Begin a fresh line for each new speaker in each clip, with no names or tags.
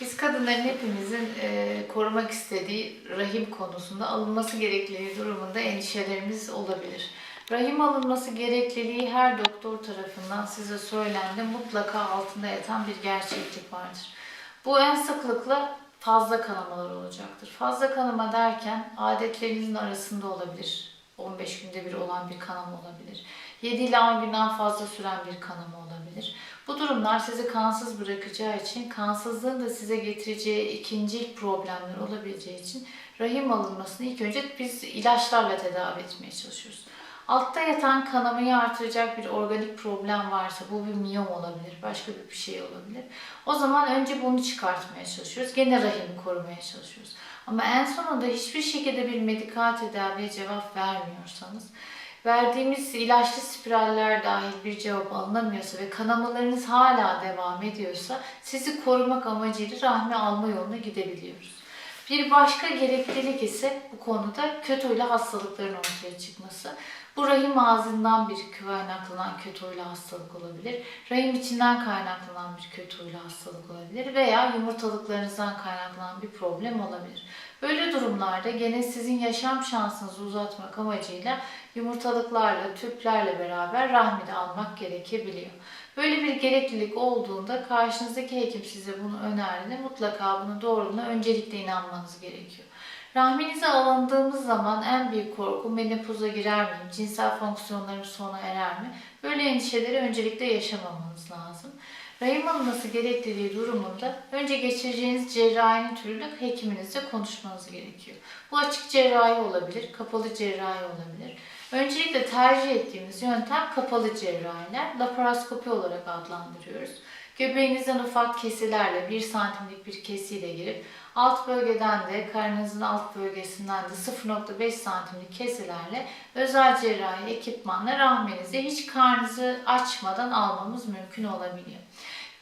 Biz kadınların hepimizin e, korumak istediği rahim konusunda alınması gerekliliği durumunda endişelerimiz olabilir. Rahim alınması gerekliliği her doktor tarafından size söylendi. Mutlaka altında yatan bir gerçeklik vardır. Bu en sıklıkla fazla kanamalar olacaktır. Fazla kanama derken adetlerinizin arasında olabilir. 15 günde bir olan bir kanama olabilir. 7 ile 10 günden fazla süren bir kanama olabilir. Bu durumlar sizi kansız bırakacağı için, kansızlığın da size getireceği ikinci problemler olabileceği için rahim alınmasını ilk önce biz ilaçlarla tedavi etmeye çalışıyoruz. Altta yatan kanamayı artıracak bir organik problem varsa, bu bir miyom olabilir, başka bir şey olabilir. O zaman önce bunu çıkartmaya çalışıyoruz. Gene rahimi korumaya çalışıyoruz. Ama en sonunda hiçbir şekilde bir medikal tedaviye cevap vermiyorsanız, verdiğimiz ilaçlı spiraller dahil bir cevap alınamıyorsa ve kanamalarınız hala devam ediyorsa sizi korumak amacıyla rahmi alma yoluna gidebiliyoruz. Bir başka gereklilik ise bu konuda kötü huylu hastalıkların ortaya çıkması. Bu rahim ağzından bir kaynaklanan kötü huylu hastalık olabilir. Rahim içinden kaynaklanan bir kötü huylu hastalık olabilir veya yumurtalıklarınızdan kaynaklanan bir problem olabilir. Böyle durumlarda gene sizin yaşam şansınızı uzatmak amacıyla yumurtalıklarla, tüplerle beraber rahmide almak gerekebiliyor. Böyle bir gereklilik olduğunda karşınızdaki hekim size bunu önerdiğinde mutlaka bunu doğruluğuna öncelikle inanmanız gerekiyor. Rahminize alındığımız zaman en büyük korku menopoza girer miyim, cinsel fonksiyonlarım sona erer mi? Böyle endişeleri öncelikle yaşamamanız lazım. Rahim alınması gerekliliği durumunda önce geçireceğiniz cerrahinin türüyle hekiminizle konuşmanız gerekiyor. Bu açık cerrahi olabilir, kapalı cerrahi olabilir. Öncelikle tercih ettiğimiz yöntem kapalı cerrahiler. Laparoskopi olarak adlandırıyoruz. Göbeğinizden ufak kesilerle 1 santimlik bir kesiyle girip alt bölgeden de karnınızın alt bölgesinden de 0.5 santimlik kesilerle özel cerrahi ekipmanla rahminizi hiç karnınızı açmadan almamız mümkün olabiliyor.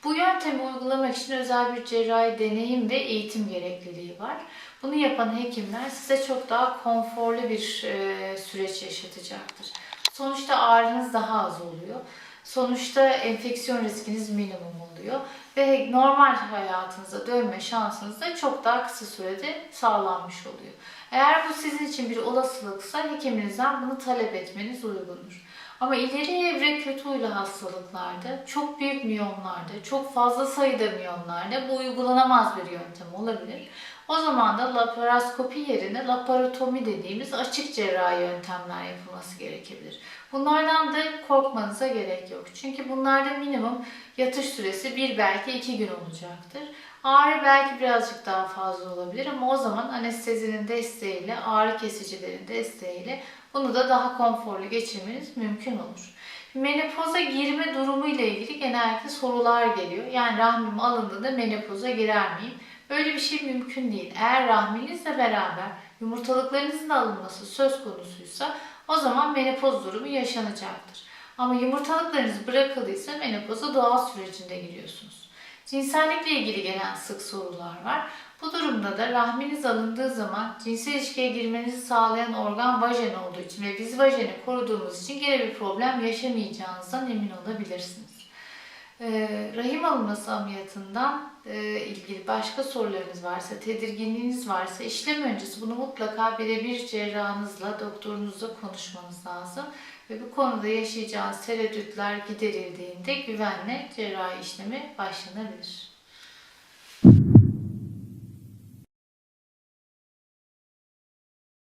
Bu yöntemi uygulamak için özel bir cerrahi deneyim ve eğitim gerekliliği var. Bunu yapan hekimler size çok daha konforlu bir süreç yaşatacaktır. Sonuçta ağrınız daha az oluyor. Sonuçta enfeksiyon riskiniz minimum oluyor ve normal hayatınıza dönme şansınız da çok daha kısa sürede sağlanmış oluyor. Eğer bu sizin için bir olasılıksa hekiminizden bunu talep etmeniz uygundur. Ama ileri evre kötü huylu hastalıklarda, çok büyük miyomlarda, çok fazla sayıda miyomlarda bu uygulanamaz bir yöntem olabilir. O zaman da laparoskopi yerine laparotomi dediğimiz açık cerrahi yöntemler yapılması gerekebilir. Bunlardan da korkmanıza gerek yok. Çünkü bunlarda minimum yatış süresi bir belki iki gün olacaktır. Ağrı belki birazcık daha fazla olabilir ama o zaman anestezinin desteğiyle, ağrı kesicilerin desteğiyle bunu da daha konforlu geçirmeniz mümkün olur. Menopoza girme durumu ile ilgili genellikle sorular geliyor. Yani rahmim alındığında menopoza girer miyim? Böyle bir şey mümkün değil. Eğer rahminizle beraber yumurtalıklarınızın alınması söz konusuysa o zaman menopoz durumu yaşanacaktır. Ama yumurtalıklarınız bırakıldıysa menopoza doğal sürecinde giriyorsunuz. Cinsellikle ilgili gelen sık sorular var. Bu durumda da rahminiz alındığı zaman cinsel ilişkiye girmenizi sağlayan organ vajen olduğu için ve biz vajeni koruduğumuz için gene bir problem yaşamayacağınızdan emin olabilirsiniz. Ee, rahim alınması ameliyatından e, ilgili başka sorularınız varsa, tedirginliğiniz varsa işlem öncesi bunu mutlaka birebir cerrahınızla, doktorunuzla konuşmanız lazım. Ve bu konuda yaşayacağınız tereddütler giderildiğinde güvenle cerrahi işlemi başlanabilir.